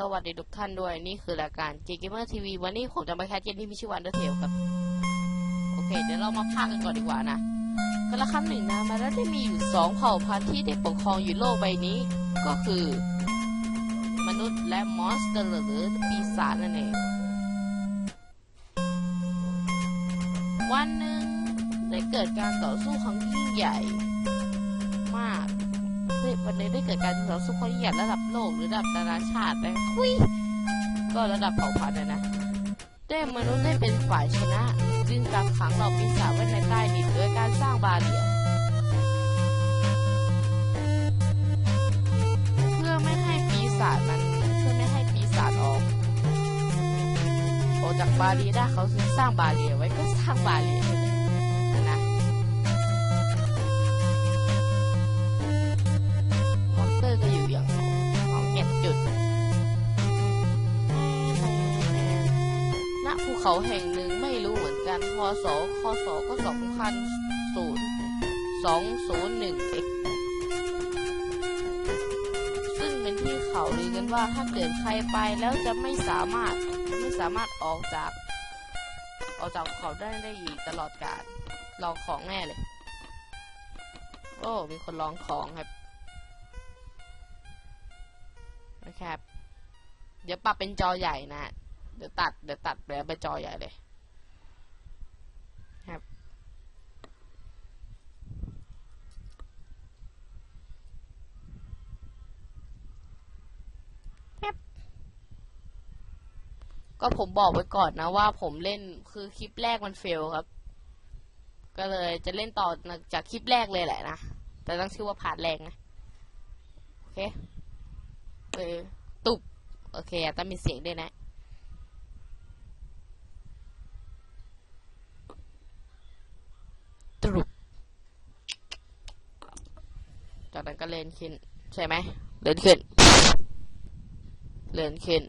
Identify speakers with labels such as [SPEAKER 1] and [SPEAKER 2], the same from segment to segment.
[SPEAKER 1] สวัสดีทุกท่านด้วย นี่คือรายการ G Gamer TV วันนี้ผมจะมาแคสเกมที่มีชื่อวันเดอร์เทลครับ โอเค เดี๋ยวเรามาพากกันก่อนดีกว่านะก็ละครั้งหนึ่งนะมันได้มีอยู่สองเผ่าพันธุ์ที่ได้ปกครองอยู่โลกใบนี้ ก็คือ มนุษย์และมอนสเตอร์หรือปีศาจนั่นเอง วันหนึ่งได้เกิดการต่อสู้ครั้งยิ่งใหญ่ วันนี้ได้เกิดการต่อสู้ครั้งยิ่งใหญ่ระดับโลกหรือระดับนานาชาตินะคุยก็ระดับเผ่าพันธุ์นะนะได้มนุษย์ได้เป็นฝ่ายชนะ จึงกักขังเหล่าปีศาจไว้ในใต้ดินโดยการสร้างบาเรียเพื่อไม่ให้ปีศาจมันเพื่อไม่ให้ปีศาจออกออกจากบาเรียได้เขาจึงสร้างบาเรียไว้ก็สร้างบาเรีย เขาแห่งหนึ่งไม่รู้เหมือนกันพศคศก็สองพันศูนย์สองศูนย์หนึ่งเอกซึ่งเป็นที่เขาลือกันว่าถ้าเกิดใครไปแล้วจะไม่สามารถไม่สามารถออกจาก ออกจากเขาได้ได้อีกตลอดกาลลองของแน่เลย โอ้มีคนลองของครับนะครับ เดี๋ยวปรับเป็นจอใหญ่นะ เดี๋ยวตัด เดี๋ยวตัดแล้วเป็นจอใหญ่เลยครับครับ ก็ผมบอกไว้ก่อนนะว่าผมเล่นคือคลิปแรกมันเฟลครับ ก็เลยจะเล่นต่อจากคลิปแรกเลยแหละนะ แต่ต้องชื่อว่าผ่านแรงนะ โอเคเออตุบโอเคอะต้องมีเสียงด้วยนะ ตรุบจากนั้นก็เลื่ อนขึ้น ใช่ไหมเลื่อนขึ้น เลื่อนขึ้น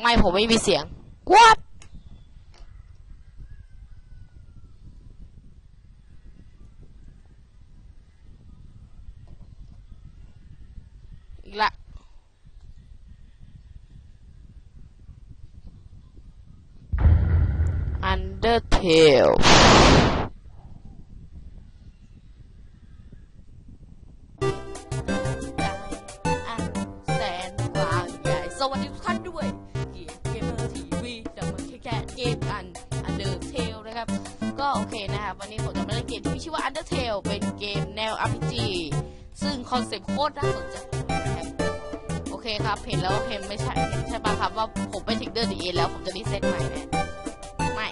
[SPEAKER 1] ไม่ผมไม่มีเสียง what อีกละ Undertale อั โคตรน่าสนใจโอเคครับ เห็นแล้วเห็นไม่ใช่ใช่ปะครับว่าผมไปถึงเดือนดีเอแล้วผมจะรีเซ็ตใหม่แน่ไม่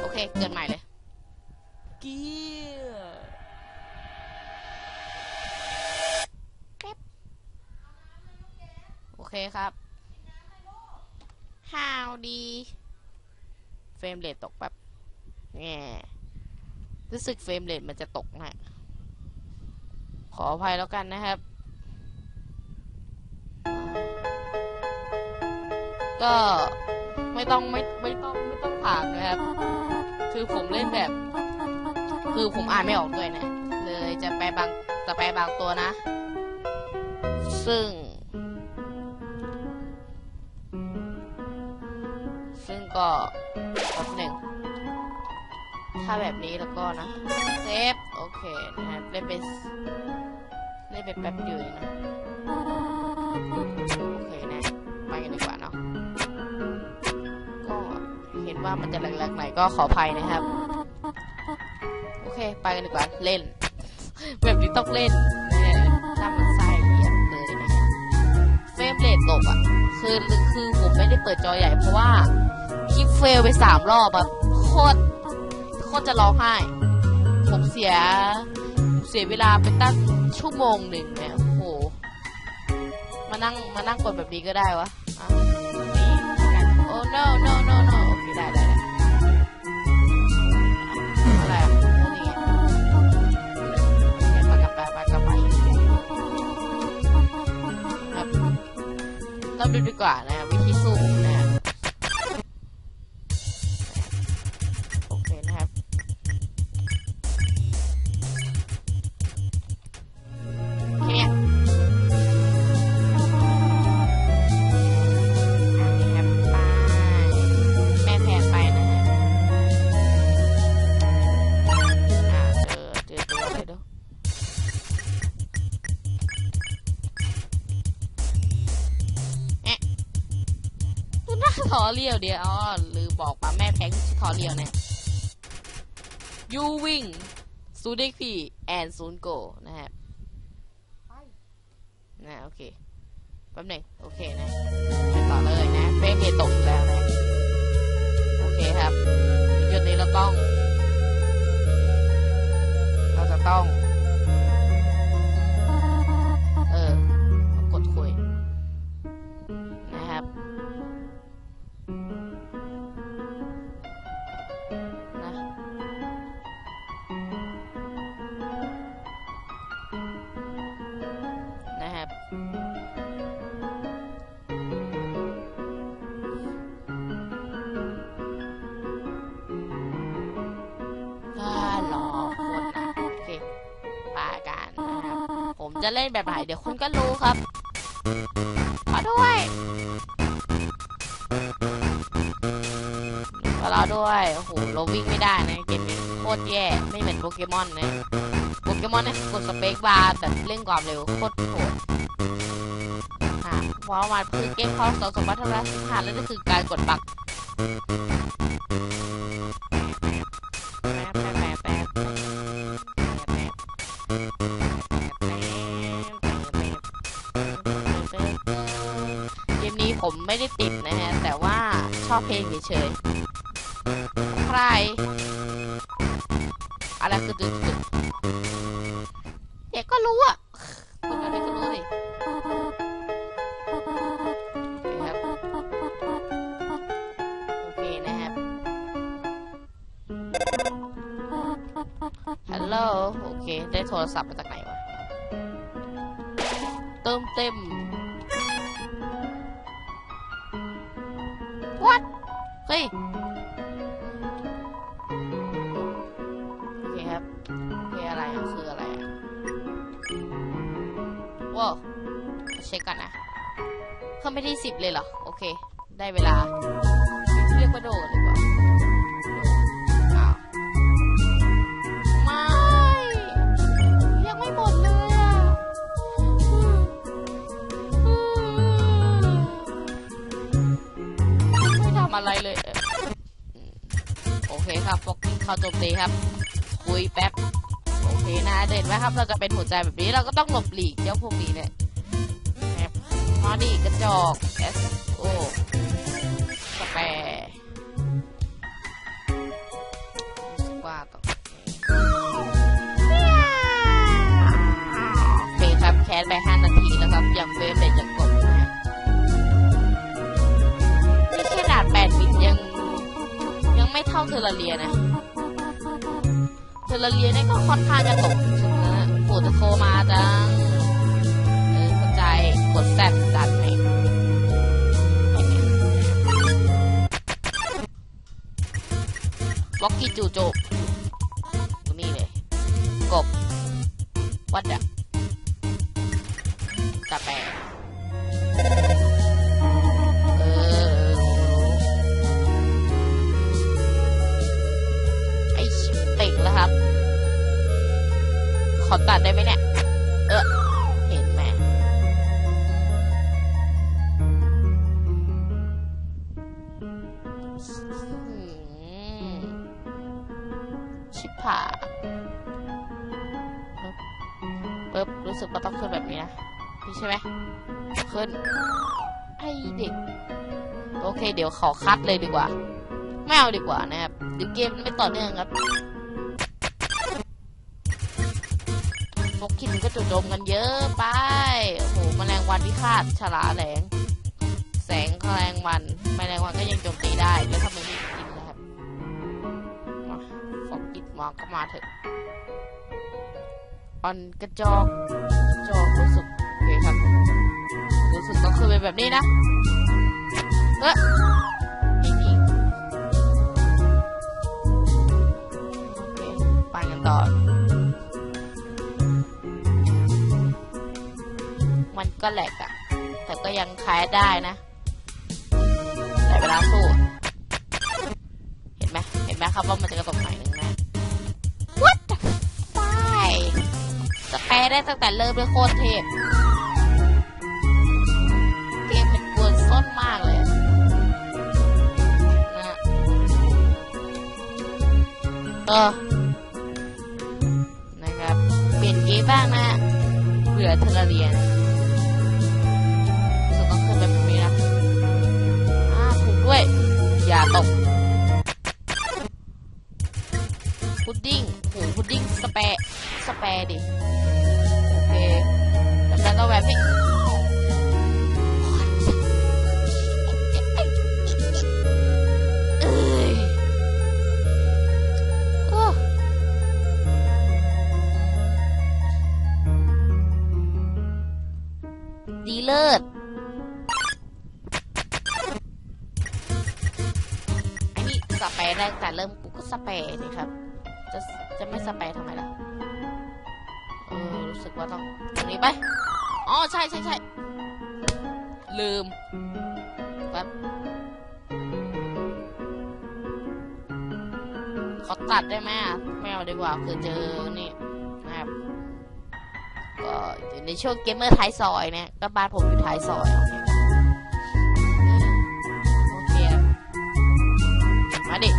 [SPEAKER 1] โอเค เกินใหม่เลยเกียร์แป๊บโอเคครับ How ดีเฟรมเรทตกแบบแง่รู้สึกเฟรมเรทมันจะตกนะ ขออภัยแล้วกันนะครับ ก็ไม่ต้องไม่ไม่ต้องไม่ต้องถามนะครับ คือผมเล่นแบบ คือผมอ่านไม่ออกด้วยนะเลยจะแปลบางจะแปลบางตัวนะ ซึ่ง ซึ่งก็แป๊บหนึ่งถ้าแบบนี้แล้วก็นะเซฟโอเคนะครับเล่นไปเล่น ไปแป๊บเดียวเองนะโอเคนะไปกันดีกว่าเนาะก็เห็นว่ามันจะแรงๆหน่อยก็ขออภัยนะครับ โอเค ไปกันดีกว่าเล่น แบบนี้ต้องเล่นนะถ้ามันไส้เหยียบเลยนะเฟรมเรทตกอะคือคือผมไม่ได้เปิดจอใหญ่เพราะว่าคลิปเฟลไปสามรอบแบบโคตรโคตรจะร้องไห้ผมเสียเสียเวลาไปตั้ง ชั่วโมงหนึ่งเนี่ยโอ้โห มานั่งมานั่งกดแบบนี้ก็ได้วะอะนี่กันโอ้ no no no no โอเคได้ได้ได้อะไรอะโอ้นี่ไงเนี่ยไปกลับไปไปกลับไปครับเราดูดีกว่านะ ทอเรียวเดียวอ๋อลืมบอกป่ะแม่แพ้ชื่อทอเรียวเนี่ยยูวิงซูเด็กพีแอนซูนโกนะครับนะโอเคแป๊บหนึ่งโอเคนะไปต่อเลยนะเฟรมเรทตกอีกแล้วนะโอเคครับจุดนี้เราต้อง เราจะต้อง จะเล่นแบบไหนเดี๋ยวคุณก็รู้ครับขอด้วยขอรอด้วยโอ้โหเราวิ่งไม่ได้นะเกมนี้โคตรแย่ไม่เหมือนโปเกมอนนะโปเกมอนเนี่ยกดสเปคบาร์แบบเร่งความเร็วโคตรโหดค่ะเพราะว่าคือเกมเขาสองสมบัติทำลายสินค้าแล้วนี่คือการกดบัก ผมไม่ได้ติดนะฮะ แต่ว่าชอบเพลงเฉยๆ ใคร อะไรคือจุดุดเด็กก็รู้อะคนอะไรก็รู้สิโอเคครับโอเคนะครับฮัลโหลโอเค ได้โทรศัพท์มาจากไหนวะ เติมเต็ม ฮ้ย โอเคครับโอเคอะไรอะคืออะไรอะว้าวเช็คก่อนนะเพิ่มไปที่สิบเลยเหรอ โอเค ได้เวลา เข้าโจมตีครับ คุยแป๊บ โอเคนะเด่นไหมครับ เราจะเป็นหัวใจแบบนี้ เราก็ต้องหลบหลีกเจ้าพวกนี้เนี่ยแอบมาดีกระจอก S O สแปร์รู้สึกว่าต้อโอเคครับ แคสไป5นาทีแล้วครับยังเฟรมเรทยังกดนะฮะนี่ขนาด8บิตยัง ยังไม่เท่าเทอร์เรียนะ ลเรียเนี่ยก็ค่อนข้างจะตกสุดนะโหจะโทรมาจังเออเข้าใจกดแซดดันไหมล็อกกี้จูโจตรงนี้เลย กบวัดอะ อคัดเลยดีกว่า ไม่เอาดีกว่านะครับเดี๋ยวเกมมันไม่ต่อเนื่องครับนกกินก็จุดโจมกันเยอะไป โอ้โหแมลงวันพิฆาตฉลาแหลง แสงแมลงวันแมลงวันก็ยังโจมตีได้ แล้วทำไมไม่กินนะครับมาฟอกกิดมาก็มาเถอะออนกระจอกจอกรู้สึกโอเคครับรู้สึกต้องคือเป็นแบบนี้นะ เอ๊ะ ต่อ มันก็แหลกอะแต่ก็ยังคลายได้นะ แต่เวลาสู้ เห็นไหมเห็นไหมครับว่ามันจะกระตุกหน่อยนึงนะ What ไปสเปรได้ตั้งแต่เริ่มเลยโคตรเทพเกมเป็นกวนส้นมากเลยนะเออ บ้างนะ เบื่อเทอร์เรียนจะต้องขึ้นไปตรงนี้นะอ่าถูกด้วย อย่าตก พุดดิ้งโหพุดดิ้งสเปรสเปรดิ โอเคแล้วก็แบบนี้ เลิศอันนี้สเปรแรกแต่เริ่มกูก็สเปรนี่ครับ จะจะไม่สเปรทำไมล่ะเออรู้สึกว่าต้องตรงนี้ไปอ๋อใช่ใช่ใช่ลืมแป๊บขอตัดได้ไหมอะไม่เอาดีกว่าคือเจอนี่ อยู่ในช่วงเกมเมอร์ท้ายซอยเนี่ยก็บ้านผมอยู่ท้ายซอยโอเคโอเคครับมาดิ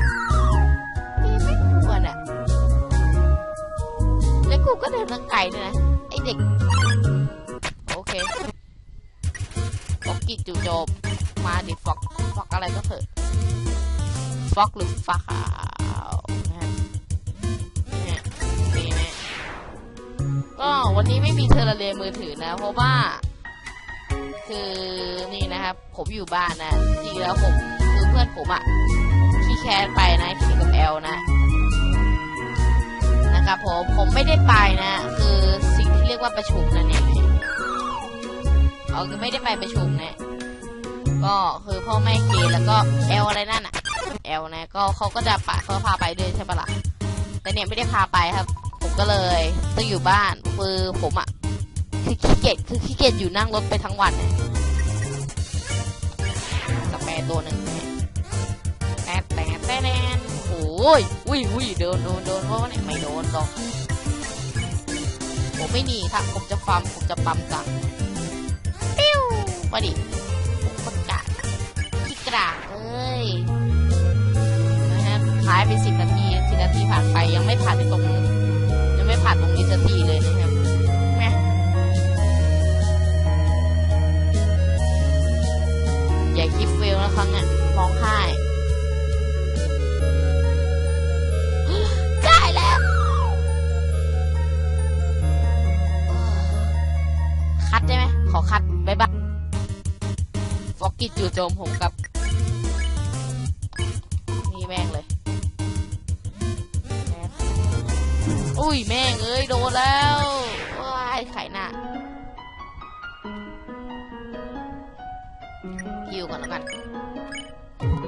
[SPEAKER 1] ไม่ควรอะแล้วกูก็เดินทางไกลด้วยนะไอเด็กโอเคฟอกกิจจู่โจมมาดิฟอกฟอกอะไรก็เถอะฟอกหรือฟ้าขาวนะ นี้ไม่มีเทอร์เรมือถือนะ เพราะว่า คือนี่นะครับ ผมอยู่บ้านนะ จริงแล้วผมคือเพื่อนผมอะขี้แค้นไปนะขี้กับแอลนะนะครับผมผมไม่ได้ไปนะ คือสิ่งที่เรียกว่าประชุมนั่นเองเอาคือไม่ได้ไปประชุมนะก็คือพ่อแม่เกแล้วก็แอลอะไรนั่นอะแอลนะก็เขาก็จะปะเขาพาไปด้วยใช่ปะล่ะแต่เนี่ยไม่ได้พาไปครับ ก็เลยต้องอยู่บ้านคือผมอะคือขี้เกียจคือขี้เกียจอยู่นั่งรถไปทั้งวันกาแฟตัวหนึ่งแต้แต้แต้แต้โอ้ยอุ้ยอุ้ยโดนโดนโดนเพราะว่าเนี่ยไม่โดนหรอกผมไม่หนีครับผมจะฟัมผมจะปั๊มจังปิ้วมาดิผมคนกากขี้กรากเอ้ยนะฮะท้ายไปสิบนาทีสิบนาทีผ่านไปยังไม่ผ่านไปตรงยังไม่ ผ่านตรงนี้สักทีเลยนะครับแม่อย่าคิดเฟลนะครับเนี่ยร้องไห้ได้แล้ว คัดได้ไหม ขอคัดบ๊ายบายฟอกกิจจู่โจมผมกับ อุ้ยแม่งเอ้ยโดนแล้วว้ายไข่หน้ายิวก่อนแล้วกัน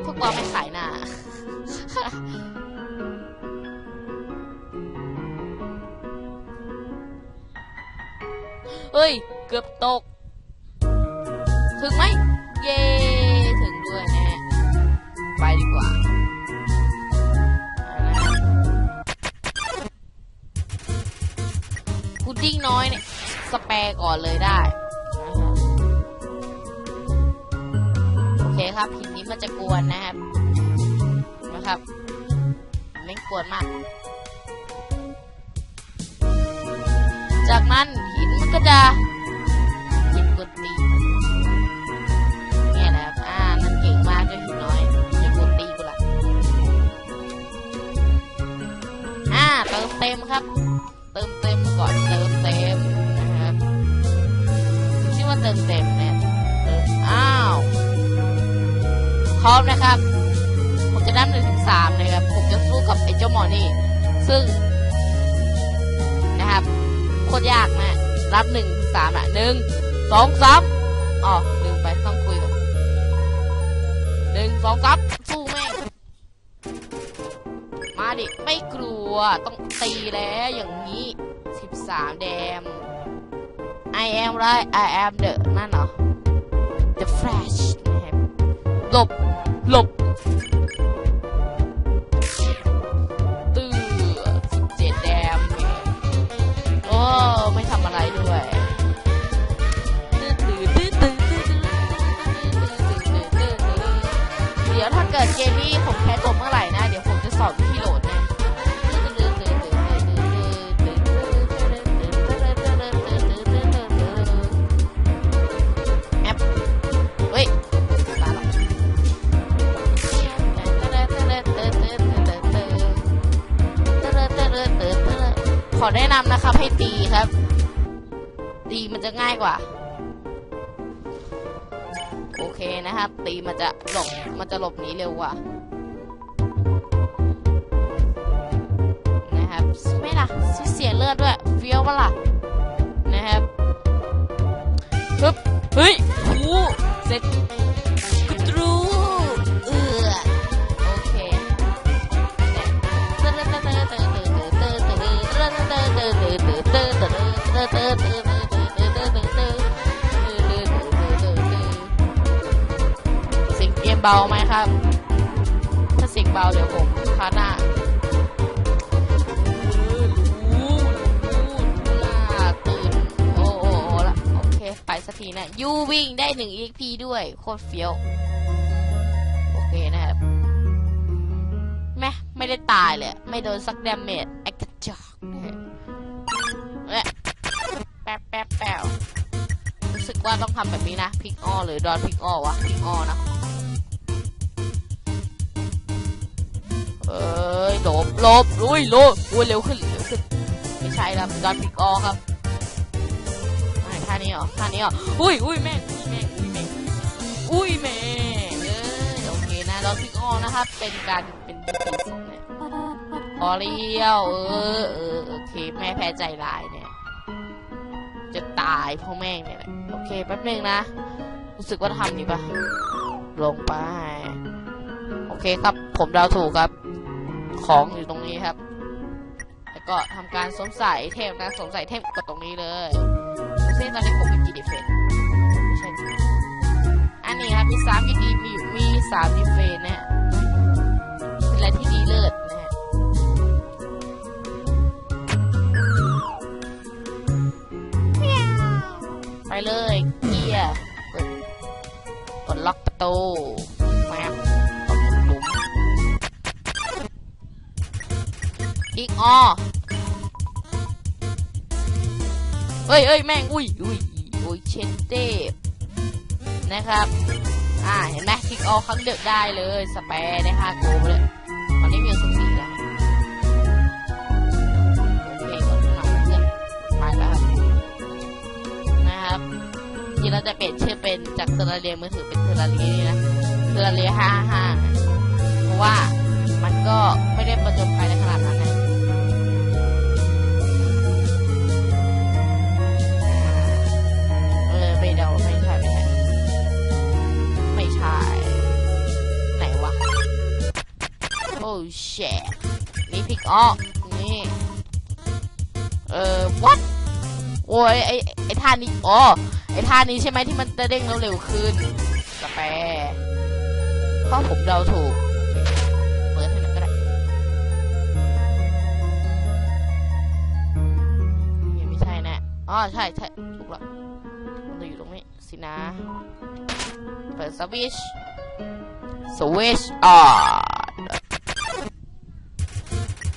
[SPEAKER 1] พวกเราไม่ขายหน้าเฮ้ย เกือบตก ถึงไหม เย้ ถึงด้วยแน่ไปดีกว่า จิ้งน้อยเนี่ยสแปรก่อนเลยได้โอเคครับหินนี้มันจะกวนนะครับนะครับไม่กวนมาก จากนั้นหินมันก็จะหินกดตีเนี่ยนะครับอ่านั่นเก่งมากเจ้าหินน้อยอย่ากดตีกูละอ่าเติมเต็มครับ ก่อนเติมเต็มนะครับชื่อว่าเติมเต็มเนี่ยเติมอ้าวพร้อมนะครับ ผมจะนับหนึ่งถึงสามนะครับ ผมจะสู้กับไอ้เจ้าหมอนี่ ซึ่ง นะครับโคตรยากนะรับหนึ่งถึงสามอะหนึ่งสองสามอ๋อลืมไปต้องคุยก่อนหนึ่งสองสามสู้แม่งมาดิ ไม่กลัวต้องตีแล้วอย่างนี้ สามแดม I am right I am the นั่นเหรอ The Flash นะครับหลบ หลบตื้อสิบเจ็ดแดม โอ้ ไม่ทำอะไรด้วยเดี๋ยวถ้าเกิดเกมนี้ผมแพ้จบเมื่อไหร่นะ เดี๋ยวำนะครับให้ตีครับ ตีมันจะง่ายกว่า โอเคนะครับ ตีมันจะหลบมันจะหลบหนีเร็วกว่านะครับไม่ล่ะเสียเลือดด้วยเฟี้ยวปะล่ะนะครับปึ๊บเฮ้ยหูเสร็จ สียงเกมเบาไหมครับ ถ้าสียงเบาเดี๋ยวผมพาหน้าไปสักทีนะยูวิ่งได้หนึ่ง EXP ด้วย โคตรเฟี้ยว โอเคนะครับแม่ไม่ได้ตายเลย ไม่โดนสักดาเมจำแบบนี้นะพิกอ้อหรือดอนพิกอ้อวะพิกอ้อนะเอ้ยหลบหลบลุยหลบอุ้ยเร็วขึ้นเร็วขึ้นไม่ใช่ครับดอนพิกออครับไม่ท่านี้เหรอท่านี้เหรออุ้ยอุ้ยแม่งอุ้ยแม่งอุ้ยแม่งอุ้ยแม่งเออโอเคนะดอนพิกออนะครับเป็นการเป็นพิธีสงเนี่ยพอเลี้ยวเออเออโอเคแม่แพ้ใจร้ายเนี่ยจะตายเพราะแม่งเนี่ยแหละ เคแป๊บนึงนะ รู้สึกว่าทำนี่ปะลงไป โอเคครับ ผมเดาถูกครับ ของอยู่ตรงนี้ครับ แล้วก็ทำการสวมใส่เทมนะสวมใส่เทมกับตรงนี้เลยซึ่งตอนนี้ผมมีกี่ดีเฟนต์ไม่ใช่อันนี้ครับมีสามมีดีมีมีสามดีเฟนต์นะฮะเป็นอะไรที่ดีเลิศ เลยเกียร์เปิดกดล็อกประตูแมปกหลุมอีกอ้อเอ้ยเอ้ยแม่ง อุ้ยอุ้ยอุ้ยเชนเต้นะครับ อ่า เห็นไหมคลิกออครั้งเดียวได้เลยสแปร์ได้ห้าโกลเลย เราจะเปลี่ยนชื่อเป็นจากเทอร์เรียมือถือเป็นเทอร์เรียนี่นะเทอร์เรียห้าห้าเพราะว่ามันก็ไม่ได้ประจนภัยในขนาดนั้นนะเออไม่เดาไม่ใช่ไม่ใช่ไม่ใช่ไหนวะโอ้เชนี่พิกออกนี่เออ what โอ้ยไอไอท่านี้อ๋อไอ้ท่านี้ใช่ไหมที่มันจะเด้งเร็วๆขึ้นสแปรเพราะผมเดาถูก เปิดให้หน่อยก็ได้ยังไม่ใช่แน่อ๋อใช่ใช่ถูกแล้วมันจะอยู่ตรงนี้สินะ เปิดสวิชสวิชอ่อน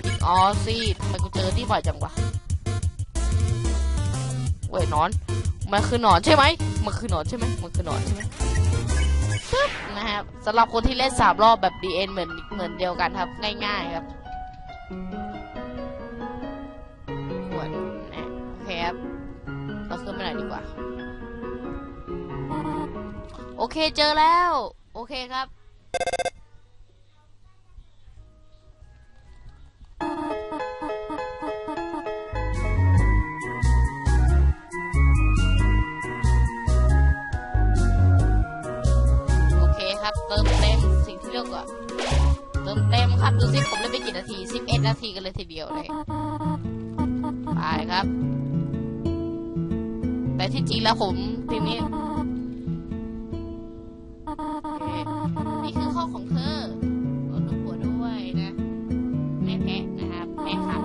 [SPEAKER 1] อีกอ๋อสิทำไมกูเจอที่บ่อยจังวะเว้ยนอน มันคือหนอนใช่ไหมมันคือหนอนใช่ไหมมันคือหนอนใช่ไหมปึ๊บนะครับสำหรับคนที่เล่นสามรอบแบบ DN เหมือนเหมือนเดียวกันครับ ง่ายๆครับขวดนะโอเคครับเราขึ้นมาหน่อยดีกว่า โอเคเจอแล้ว โอเคครับ ทีกันเลยทีเดียวเลยไปครับ แต่ที่จริงแล้วผมทีมนี้นี่คือข้อของเธอกดรูปหัวด้วยนะแม่แพะนะครับแม่ครับ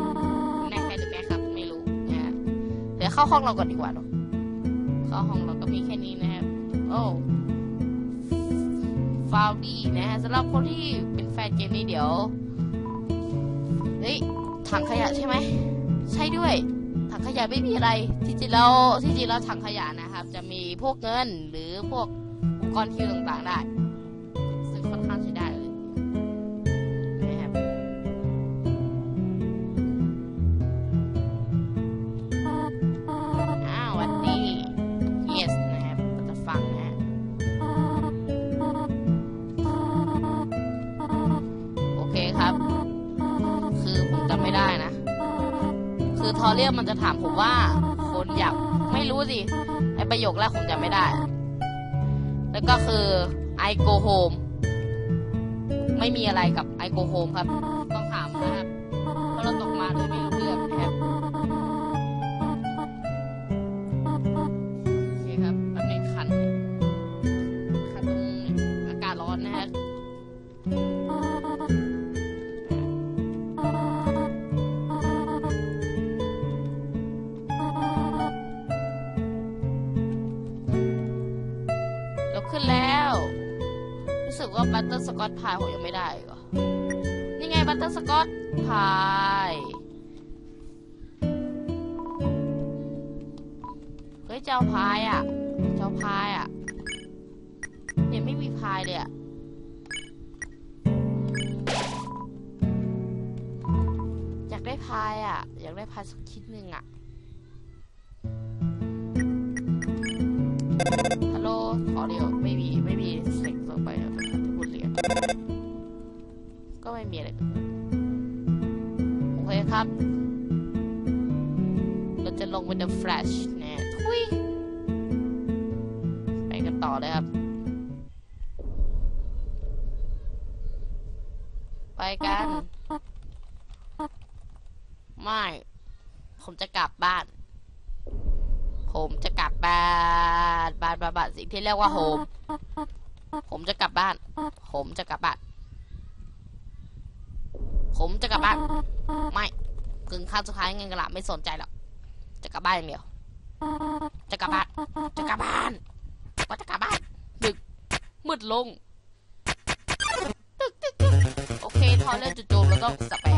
[SPEAKER 1] แม่แพะหรือแม่ครับไม่รู้นะเดี๋ยวเข้าห้องเราก่อนดีกว่าเนอะเข้าห้องเราก็มีแค่นี้นะครับโอ้ฟาวดี้นะฮะสำหรับคนที่เป็นแฟนเกมนี้เดี๋ยว ถังขยะใช่ไหมใช่ด้วย ถังขยะไม่มีอะไร ที่จริงแล้วที่จริงแล้วถังขยะนะครับ จะมีพวกเงินหรือพวกอุปกรณ์คิวต่างๆได้ เรียกมันจะถามผมว่าคนอยากไม่รู้สิไอประโยคแรกผมจำไม่ได้ แล้วก็คือ I go home ไม่มีอะไรกับ I go home ครับ กอตพายผมยังไม่ได้กเหรอนี่ไงบัตเตอร์สกอตพายเฮ้ยเจ้าพายอะ เจ้าพายอะเนี่ยไม่มีพายเลยอะอยากได้พายอะ อยากได้พายสักชิ้นหนึ่ง ครับ เราจะลงเป็น The Flash แน่ทุยไปกันต่อเลยครับ ไปกัน ไม่ ผมจะกลับบ้าน ผมจะกลับบ้าน บ้านบ้านบ้านสิ่งที่เรียกว่าโฮมผมจะกลับบ้าน ผมจะกลับบ้าน ผมจะกลับบ้าน ไม่ กึ่งขั้นสุดท้ายเงินกระลาไม่สนใจหรอกจะกลับบ้านอย่างเดียว จะกลับบ้าน จะกลับบ้านก็จะกลับบ้าน ดึก มืดลง โอเค ทอเล่นจู่ๆแล้วก็สเปร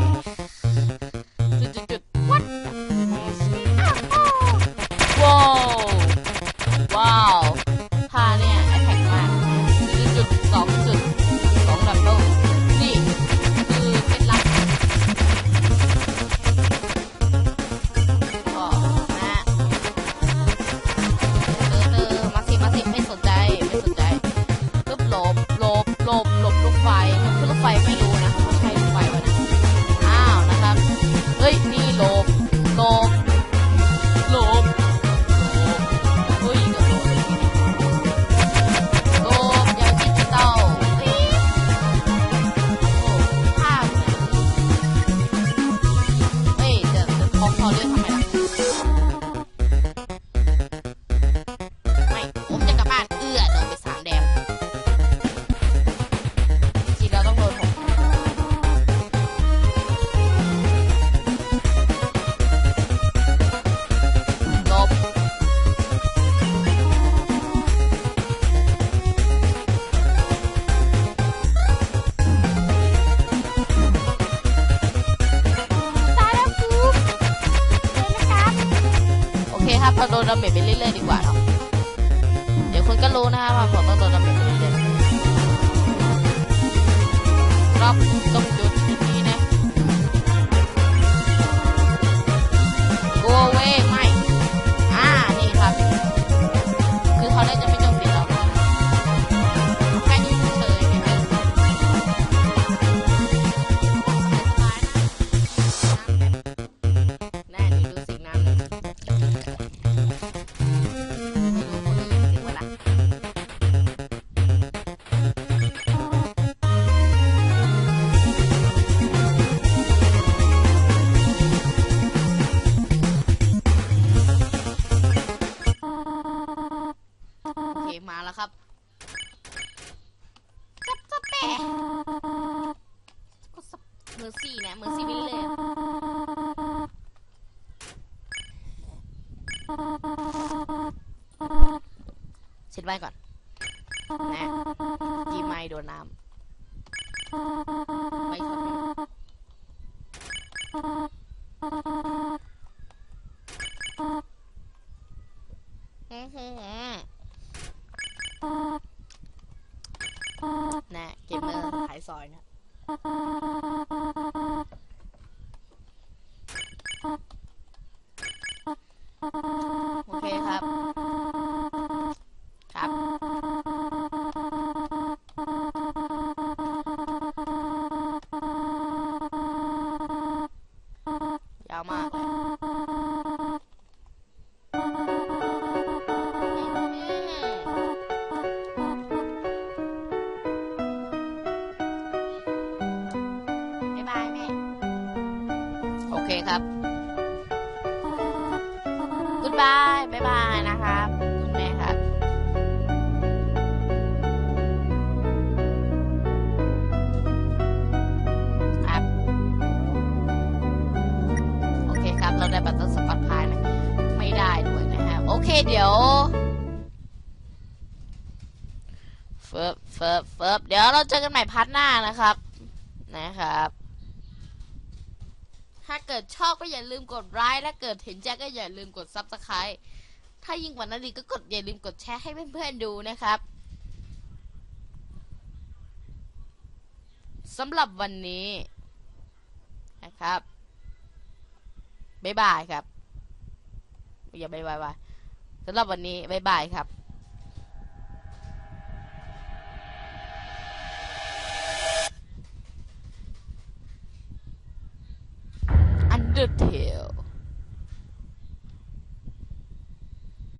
[SPEAKER 1] นะเกมเมอร์ขายซอยนะ ได้บัตเตอร์สกอตพายไหมไม่ได้ด้วยนะฮะ โอเคเดี๋ยวเฟิร์บเฟิร์บเฟิร์บเดี๋ยวเราเจอกันใหม่พาร์ทหน้านะครับ นะครับ ถ้าเกิดชอบก็อย่าลืมกดไลค์ถ้าเกิดเห็นแจก็อย่าลืมกดซับสไครต์ถ้ายิ่งกว่านั้นดีก็กดอย่าลืมกดแชร์ให้เพื่อนๆดูนะครับสำหรับวันนี้นะครับ บายบายครับ อย่าบายบายว่าสำหรับวันนี้บายบายครับอันเดอร์เทล